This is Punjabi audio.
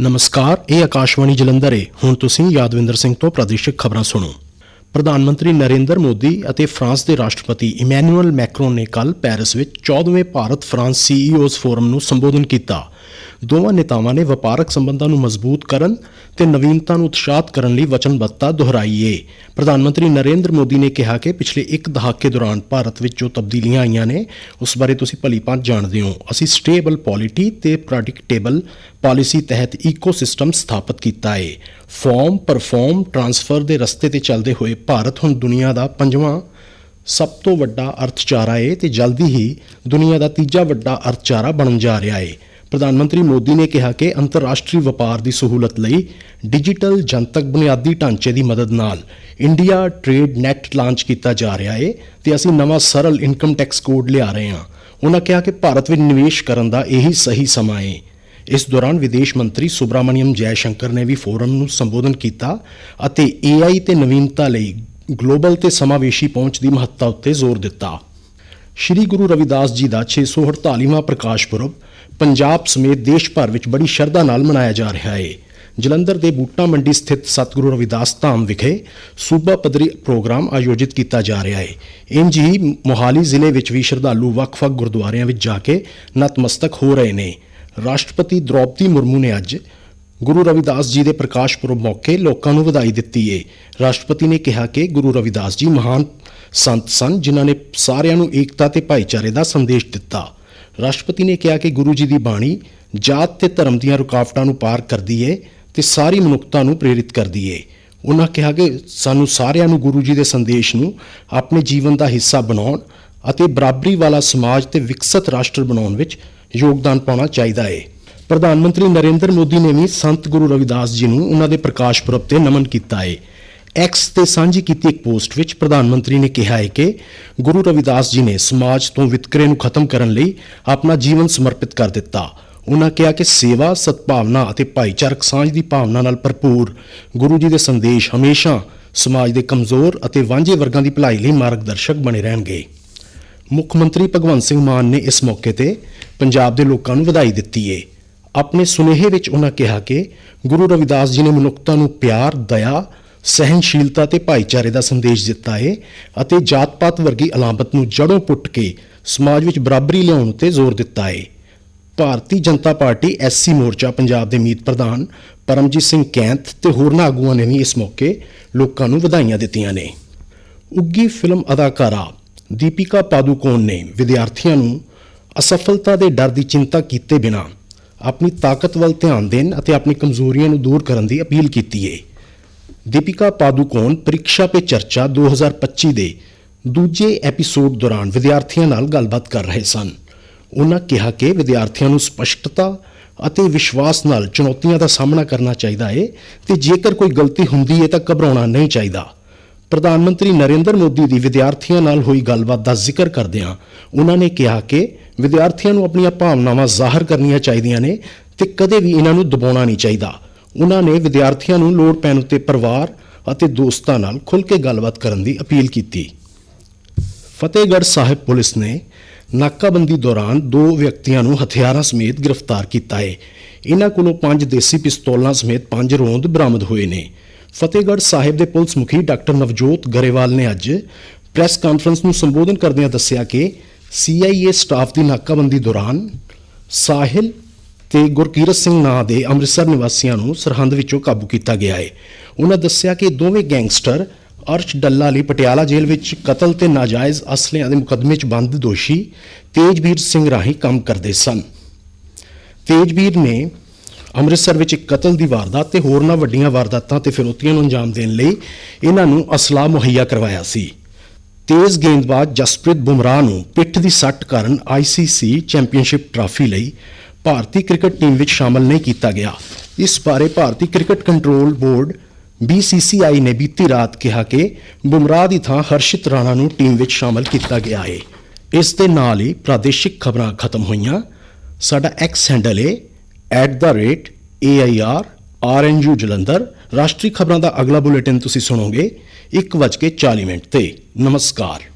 ਨਮਸਕਾਰ, ਇਹ ਆਕਾਸ਼ਵਾਣੀ ਜਲੰਧਰ ਹੈ ਹੁਣ ਤੁਸੀਂ ਯਾਦਵਿੰਦਰ ਸਿੰਘ ਤੋਂ ਪ੍ਰਾਦੇਸ਼ਿਕ ਖਬਰਾਂ ਸੁਣੋ। ਪ੍ਰਧਾਨ ਮੰਤਰੀ ਨਰਿੰਦਰ ਮੋਦੀ ਅਤੇ ਫਰਾਂਸ ਦੇ ਰਾਸ਼ਟਰਪਤੀ ਇਮੈਨੂਅਲ ਮੈਕਰੋਨ ਨੇ ਕੱਲ ਪੈਰਿਸ ਵਿੱਚ 14ਵੇਂ ਭਾਰਤ ਫਰਾਂਸ ਸੀਈਓਜ਼ ਫੋਰਮ ਨੂੰ ਸੰਬੋਧਨ ਕੀਤਾ। ਦੋਵਾਂ ਨੇਤਾਵਾਂ ਨੇ ਵਪਾਰਕ ਸੰਬੰਧਾਂ ਨੂੰ ਮਜ਼ਬੂਤ ਕਰਨ ਤੇ ਨਵੀਨਤਾ ਨੂੰ ਉਤਸ਼ਾਹਤ ਕਰਨ ਲਈ ਵਚਨਬੱਧਤਾ ਦੁਹਰਾਈ ਏ। ਪ੍ਰਧਾਨ ਮੰਤਰੀ ਨਰਿੰਦਰ ਮੋਦੀ ਨੇ ਕਿਹਾ ਕਿ ਪਿਛਲੇ ਇੱਕ ਦਹਾਕੇ ਦੌਰਾਨ ਭਾਰਤ ਵਿੱਚ ਜੋ ਤਬਦੀਲੀਆਂ ਆਈਆਂ ਨੇ, ਉਸ ਬਾਰੇ ਤੁਸੀਂ ਭਲੀਭਾਂਤ ਜਾਣਦੇ ਹੋ। ਅਸੀਂ ਸਟੇਬਲ ਪੋਲਿਟੀ ਤੇ ਪ੍ਰੈਡਿਕਟੇਬਲ ਪਾਲਿਸੀ ਤਹਿਤ ਈਕੋਸਿਸਟਮ ਸਥਾਪਿਤ ਕੀਤਾ ਏ। ਫਾਰਮ ਪਰਫਾਰਮ ਟਰਾਂਸਫਰ ਦੇ ਰਸਤੇ ਤੇ ਚੱਲਦੇ ਹੋਏ ਭਾਰਤ ਹੁਣ ਦੁਨੀਆ ਦਾ ਪੰਜਵਾਂ ਸਭ ਤੋਂ ਵੱਡਾ ਅਰਥਚਾਰਾ ਏ ਤੇ ਜਲਦੀ ਹੀ ਦੁਨੀਆ ਦਾ ਤੀਜਾ ਵੱਡਾ ਅਰਥਚਾਰਾ ਬਣਨ ਜਾ ਰਿਹਾ ਏ। ਪ੍ਰਧਾਨ ਮੰਤਰੀ ਮੋਦੀ ਨੇ ਕਿਹਾ ਕਿ ਅੰਤਰਰਾਸ਼ਟਰੀ ਵਪਾਰ ਦੀ ਸਹੂਲਤ ਲਈ ਡਿਜੀਟਲ ਜਨਤਕ ਬੁਨਿਆਦੀ ਢਾਂਚੇ ਦੀ ਮਦਦ ਨਾਲ ਇੰਡੀਆ ਟ੍ਰੇਡ ਨੈਟ ਲਾਂਚ ਕੀਤਾ ਜਾ ਰਿਹਾ ਹੈ ਤੇ ਅਸੀਂ ਨਵਾਂ ਸਰਲ ਇਨਕਮ ਟੈਕਸ ਕੋਡ ਲਿਆ ਰਹੇ ਹਾਂ। ਉਹਨਾਂ ਕਿਹਾ ਕਿ ਭਾਰਤ ਵਿੱਚ ਨਿਵੇਸ਼ ਕਰਨ ਦਾ ਇਹੀ ਸਹੀ ਸਮਾਂ ਹੈ ਇਸ ਦੌਰਾਨ ਵਿਦੇਸ਼ ਮੰਤਰੀ ਸੁਬਰਾਮਣੀਅਮ ਜੈ ਸ਼ੰਕਰ ਨੇ ਵੀ ਫੋਰਮ ਨੂੰ ਸੰਬੋਧਨ ਕੀਤਾ ਅਤੇ AI ਤੇ ਨਵੀਨਤਾ ਲਈ ਗਲੋਬਲ ਤੇ ਸਮਾਵੇਸ਼ੀ ਪਹੁੰਚ ਦੀ ਮਹੱਤਤਾ ਉੱਤੇ ਜ਼ੋਰ ਦਿੱਤਾ। ਸ਼੍ਰੀ ਗੁਰੂ ਰਵਿਦਾਸ ਜੀ ਦਾ 648ਵਾਂ ਪ੍ਰਕਾਸ਼ ਪੁਰਬ ਪੰਜਾਬ ਸਮੇਤ ਦੇਸ਼ ਭਰ ਵਿੱਚ ਬੜੀ ਸ਼ਰਧਾ ਨਾਲ ਮਨਾਇਆ ਜਾ ਰਿਹਾ ਹੈ ਜਲੰਧਰ ਦੇ ਬੂਟਾ ਮੰਡੀ ਸਥਿਤ ਸਤਿਗੁਰੂ ਰਵਿਦਾਸ ਧਾਮ ਵਿਖੇ ਸੂਬਾ ਪੱਧਰੀ ਪ੍ਰੋਗਰਾਮ ਆਯੋਜਿਤ ਕੀਤਾ ਜਾ ਰਿਹਾ ਹੈ ਇੰਜ ਹੀ ਮੋਹਾਲੀ ਜ਼ਿਲ੍ਹੇ ਵਿੱਚ ਵੀ ਸ਼ਰਧਾਲੂ ਵੱਖ-ਵੱਖ ਗੁਰਦੁਆਰਿਆਂ ਵਿੱਚ ਜਾ ਕੇ ਨਤਮਸਤਕ ਹੋ ਰਹੇ ਨੇ। ਰਾਸ਼ਟਰਪਤੀ ਦ੍ਰੌਪਦੀ ਮੁਰਮੂ ਨੇ ਅੱਜ ਗੁਰੂ ਰਵਿਦਾਸ ਜੀ ਦੇ ਪ੍ਰਕਾਸ਼ ਪੁਰਬ ਮੌਕੇ ਲੋਕਾਂ ਨੂੰ ਵਧਾਈ ਦਿੱਤੀ ਏ। ਰਾਸ਼ਟਰਪਤੀ ਨੇ ਕਿਹਾ ਕਿ ਗੁਰੂ ਰਵਿਦਾਸ ਜੀ ਮਹਾਨ ਸੰਤ ਸਨ, ਜਿਨ੍ਹਾਂ ਨੇ ਸਾਰਿਆਂ ਨੂੰ ਏਕਤਾ ਤੇ ਭਾਈਚਾਰੇ ਦਾ ਸੰਦੇਸ਼ ਦਿੱਤਾ। ਰਾਸ਼ਟਰਪਤੀ ਨੇ ਕਿਹਾ ਕਿ ਗੁਰੂ ਜੀ ਦੀ ਬਾਣੀ ਜਾਤ ਤੇ ਧਰਮ ਦੀਆਂ ਰੁਕਾਵਟਾਂ ਨੂੰ ਪਾਰ ਕਰਦੀ ਏ ਤੇ ਸਾਰੀ ਮਨੁੱਖਤਾ ਨੂੰ ਪ੍ਰੇਰਿਤ ਕਰਦੀ ਏ। ਉਹਨਾਂ ਕਿਹਾ ਕਿ ਸਾਨੂੰ ਸਾਰਿਆਂ ਨੂੰ ਗੁਰੂ ਜੀ ਦੇ ਸੰਦੇਸ਼ ਨੂੰ ਆਪਣੇ ਜੀਵਨ ਦਾ ਹਿੱਸਾ ਬਣਾਉਣ ਅਤੇ ਬਰਾਬਰੀ ਵਾਲਾ ਸਮਾਜ ਤੇ ਵਿਕਸਿਤ ਰਾਸ਼ਟਰ ਬਣਾਉਣ ਵਿੱਚ ਯੋਗਦਾਨ ਪਾਉਣਾ ਚਾਹੀਦਾ ਏ। ਪ੍ਰਧਾਨ ਮੰਤਰੀ ਨਰਿੰਦਰ ਮੋਦੀ ਨੇ ਵੀ ਸੰਤ ਗੁਰੂ ਰਵਿਦਾਸ ਜੀ ਨੂੰ ਉਹਨਾਂ ਦੇ ਪ੍ਰਕਾਸ਼ ਪੁਰਬ ਤੇ ਨਮਨ ਕੀਤਾ ਏ। ਐਕਸ ਤੇ ਸਾਂਝੀ ਕੀਤੀ ਇੱਕ ਪੋਸਟ ਵਿੱਚ ਪ੍ਰਧਾਨ ਮੰਤਰੀ ਨੇ ਕਿਹਾ ਹੈ ਕਿ ਗੁਰੂ ਰਵਿਦਾਸ ਜੀ ਨੇ ਸਮਾਜ ਤੋਂ ਵਿਤਕਰੇ ਨੂੰ ਖਤਮ ਕਰਨ ਲਈ ਆਪਣਾ ਜੀਵਨ ਸਮਰਪਿਤ ਕਰ ਦਿੱਤਾ। ਉਹਨਾਂ ਕਿਹਾ ਕਿ ਸੇਵਾ ਸਤਭਾਵਨਾ ਅਤੇ ਭਾਈਚਾਰਕ ਸਾਂਝ ਦੀ ਭਾਵਨਾ ਨਾਲ ਭਰਪੂਰ ਗੁਰੂ ਜੀ ਦੇ ਸੰਦੇਸ਼ ਹਮੇਸ਼ਾ ਸਮਾਜ ਦੇ ਕਮਜ਼ੋਰ ਅਤੇ ਵਾਂਝੇ ਵਰਗਾਂ ਦੀ ਭਲਾਈ ਲਈ ਮਾਰਗਦਰਸ਼ਕ ਬਣੇ ਰਹਿਣਗੇ। ਮੁੱਖ ਮੰਤਰੀ ਭਗਵੰਤ ਸਿੰਘ ਮਾਨ ਨੇ ਇਸ ਮੌਕੇ ਤੇ ਪੰਜਾਬ ਦੇ ਲੋਕਾਂ ਨੂੰ ਵਧਾਈ ਦਿੱਤੀ ਏ। ਆਪਣੇ ਸੁਨੇਹੇ ਵਿੱਚ ਉਹਨਾਂ ਕਿਹਾ ਕਿ ਗੁਰੂ ਰਵਿਦਾਸ ਜੀ ਨੇ ਮਨੁੱਖਤਾ ਨੂੰ ਪਿਆਰ, ਦਇਆ, ਸਹਿਨਸ਼ੀਲਤਾ ਤੇ ਭਾਈਚਾਰੇ ਦਾ ਸੰਦੇਸ਼ ਦਿੱਤਾ ਹੈ ਅਤੇ ਜਾਤ-ਪਾਤ ਵਰਗੀ ਅਲਾਮਤ ਨੂੰ ਜੜੋਂ ਪੁੱਟ ਕੇ ਸਮਾਜ ਵਿੱਚ ਬਰਾਬਰੀ ਲਿਆਉਣ 'ਤੇ ਜ਼ੋਰ ਦਿੱਤਾ ਹੈ ਭਾਰਤੀ ਜਨਤਾ ਪਾਰਟੀ ਐਸਸੀ ਮੋਰਚਾ ਪੰਜਾਬ ਦੇ ਮੀਤ ਪ੍ਰਧਾਨ ਪਰਮਜੀਤ ਸਿੰਘ ਕੈਂਥ ਤੇ ਹੋਰਨਾਂ ਆਗੂਆਂ ਨੇ ਵੀ ਇਸ ਮੌਕੇ ਲੋਕਾਂ ਨੂੰ ਵਧਾਈਆਂ ਦਿੱਤੀਆਂ ਨੇ। ਉੱਗੀ ਫਿਲਮ ਅਦਾਕਾਰਾ ਦੀਪਿਕਾ ਪਾਦੂਕੋਣ ਨੇ ਵਿਦਿਆਰਥੀਆਂ ਨੂੰ ਅਸਫਲਤਾ ਦੇ ਡਰ ਦੀ ਚਿੰਤਾ ਕੀਤੇ ਬਿਨਾ ਆਪਣੀ ਤਾਕਤ ਵੱਲ ਧਿਆਨ ਦੇਣ ਅਤੇ ਆਪਣੀ ਕਮਜ਼ੋਰੀਆਂ ਨੂੰ ਦੂਰ ਕਰਨ ਦੀ ਅਪੀਲ ਕੀਤੀ ਹੈ ਦੀਪਿਕਾ ਪਾਦੂਕੋਣ ਪ੍ਰੀਖਿਆ ਪੇ ਚਰਚਾ 2025 ਦੇ ਦੂਜੇ ਐਪੀਸੋਡ ਦੌਰਾਨ ਵਿਦਿਆਰਥੀਆਂ ਨਾਲ ਗੱਲਬਾਤ ਕਰ ਰਹੇ ਸਨ ਉਹਨਾਂ ਕਿਹਾ ਕਿ ਵਿਦਿਆਰਥੀਆਂ ਨੂੰ ਸਪਸ਼ਟਤਾ ਅਤੇ ਵਿਸ਼ਵਾਸ ਨਾਲ ਚੁਣੌਤੀਆਂ ਦਾ ਸਾਹਮਣਾ ਕਰਨਾ ਚਾਹੀਦਾ ਹੈ ਤੇ ਜੇਕਰ ਕੋਈ ਗਲਤੀ ਹੁੰਦੀ ਹੈ ਤਾਂ ਘਬਰਾਉਣਾ ਨਹੀਂ ਚਾਹੀਦਾ ਪ੍ਰਧਾਨ ਮੰਤਰੀ ਨਰਿੰਦਰ ਮੋਦੀ ਦੀ ਵਿਦਿਆਰਥੀਆਂ ਨਾਲ ਹੋਈ ਗੱਲਬਾਤ ਦਾ ਜ਼ਿਕਰ ਕਰਦਿਆਂ ਉਹਨਾਂ ਨੇ ਕਿਹਾ ਕਿ ਵਿਦਿਆਰਥੀਆਂ ਨੂੰ ਆਪਣੀਆਂ ਭਾਵਨਾਵਾਂ ਜ਼ਾਹਰ ਕਰਨੀਆਂ ਚਾਹੀਦੀਆਂ ਨੇ ਤੇ ਕਦੇ ਵੀ ਇਹਨਾਂ ਨੂੰ ਦਬਾਉਣਾ ਨਹੀਂ ਚਾਹੀਦਾ ਉਹਨਾਂ ਨੇ ਵਿਦਿਆਰਥੀਆਂ ਨੂੰ ਲੋੜ ਪੈਣ ਉੱਤੇ ਪਰਿਵਾਰ ਅਤੇ ਦੋਸਤਾਂ ਨਾਲ ਖੁੱਲ੍ਹ ਕੇ ਗੱਲਬਾਤ ਕਰਨ ਦੀ ਅਪੀਲ ਕੀਤੀ। ਫਤਿਹਗੜ੍ਹ ਸਾਹਿਬ ਪੁਲਿਸ ਨੇ ਨਾਕਾਬੰਦੀ ਦੌਰਾਨ ਦੋ ਵਿਅਕਤੀਆਂ ਨੂੰ ਹਥਿਆਰਾਂ ਸਮੇਤ ਗ੍ਰਿਫਤਾਰ ਕੀਤਾ ਹੈ। ਇਹਨਾਂ ਕੋਲੋਂ ਪੰਜ ਦੇਸੀ ਪਿਸਤੌਲਾਂ ਸਮੇਤ ਪੰਜ ਰੋਂਦ ਬਰਾਮਦ ਹੋਏ ਨੇ। ਫਤਿਹਗੜ੍ਹ ਸਾਹਿਬ ਦੇ ਪੁਲਿਸ ਮੁਖੀ ਡਾਕਟਰ ਨਵਜੋਤ ਗਰੇਵਾਲ ਨੇ ਅੱਜ ਪ੍ਰੈਸ ਕਾਨਫਰੰਸ ਨੂੰ ਸੰਬੋਧਨ ਕਰਦਿਆਂ ਦੱਸਿਆ ਕਿ CIA ਸਟਾਫ ਦੀ ਨਾਕਾਬੰਦੀ ਦੌਰਾਨ ਸਾਹਿਲ ਤੇ ਗੁਰਕੀਰਤ ਸਿੰਘ ਨਾਂ ਦੇ ਅੰਮ੍ਰਿਤਸਰ ਨਿਵਾਸੀਆਂ ਨੂੰ ਸਰਹੰਦ ਵਿੱਚੋਂ ਕਾਬੂ ਕੀਤਾ ਗਿਆ ਹੈ ਉਹਨਾਂ ਦੱਸਿਆ ਕਿ ਦੋਵੇਂ ਗੈਂਗਸਟਰ ਅਰਸ਼ ਡੱਲਾ ਲਈ ਪਟਿਆਲਾ ਜੇਲ੍ਹ ਵਿੱਚ ਕਤਲ ਤੇ ਨਾਜਾਇਜ਼ ਅਸਲਿਆਂ ਦੇ ਮੁਕੱਦਮੇ 'ਚ ਬੰਦ ਦੋਸ਼ੀ ਤੇਜਵੀਰ ਸਿੰਘ ਰਾਹੀਂ ਕੰਮ ਕਰਦੇ ਸਨ। ਤੇਜਵੀਰ ਨੇ ਅੰਮ੍ਰਿਤਸਰ ਵਿੱਚ ਇੱਕ ਕਤਲ ਦੀ ਵਾਰਦਾਤ ਤੇ ਹੋਰਨਾਂ ਵੱਡੀਆਂ ਵਾਰਦਾਤਾਂ ਤੇ ਫਿਰੋਤੀਆਂ ਨੂੰ ਅੰਜਾਮ ਦੇਣ ਲਈ ਇਹਨਾਂ ਨੂੰ ਅਸਲਾ ਮੁਹੱਈਆ ਕਰਵਾਇਆ ਸੀ। ਤੇਜ਼ ਗੇਂਦਬਾਜ਼ ਜਸਪ੍ਰੀਤ ਬੁਮਰਾਹ ਨੂੰ ਪਿੱਠ ਦੀ ਸੱਟ ਕਾਰਨ ਆਈਸੀਸੀ ਚੈਂਪੀਅਨਸ਼ਿਪ ਟਰਾਫੀ ਲਈ ਭਾਰਤੀ ਕ੍ਰਿਕਟ ਟੀਮ ਵਿੱਚ ਸ਼ਾਮਲ ਨਹੀਂ ਕੀਤਾ ਗਿਆ। ਇਸ ਬਾਰੇ ਭਾਰਤੀ ਕ੍ਰਿਕਟ ਕੰਟਰੋਲ ਬੋਰਡ BCCI ਨੇ ਬੀਤੀ ਰਾਤ ਕਿਹਾ ਕਿ ਬੁਮਰਾਹ ਦੀ ਥਾਂ ਹਰਸ਼ਿਤ ਰਾਣਾ ਨੂੰ ਟੀਮ ਵਿੱਚ ਸ਼ਾਮਲ ਕੀਤਾ ਗਿਆ ਹੈ ਇਸ ਦੇ ਨਾਲ ਹੀ ਪ੍ਰਾਦੇਸ਼ਿਕ ਖਬਰਾਂ ਖਤਮ ਹੋਈਆਂ। ਸਾਡਾ ਐਕਸ ਹੈਂਡਲ ਹੈ @AIR RNU ਜਲੰਧਰ। ਰਾਸ਼ਟਰੀ ਖਬਰਾਂ ਦਾ ਅਗਲਾ ਬੁਲੇਟਿਨ ਤੁਸੀਂ ਸੁਣੋਗੇ 1:40 ਮਿੰਟ ਤੇ। ਨਮਸਕਾਰ।